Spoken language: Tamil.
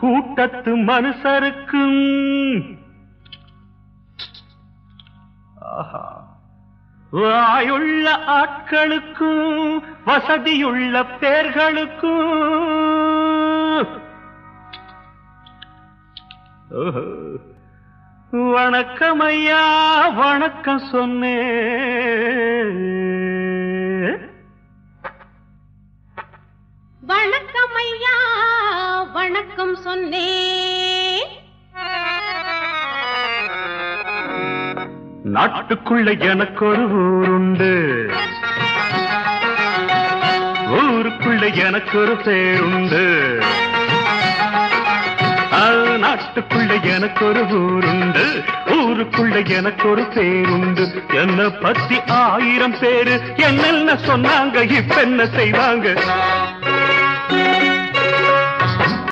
கூட்டத்து மனுஷருக்கும். ஆஹா. வாயுள்ள ஆட்களுக்கும் வசதியுள்ள பேர்களுக்கும். வணக்கம் ஐயா வணக்கம் சொன்னேன் வணக்கம் சொன்னேன். நாட்டுக்குள்ள எனக்கு ஒரு ஊருண்டு. ஊருக்குள்ள எனக்கு ஒரு பேருண்டு நாட்டுக்குள்ள எனக்கு ஒரு ஊருண்டு. ஊருக்குள்ள எனக்கு ஒரு பேருண்டு. என்ன பத்தி ஆயிரம் பேரு என்னென்ன சொன்னாங்க இப்ப என்ன செய்வாங்க?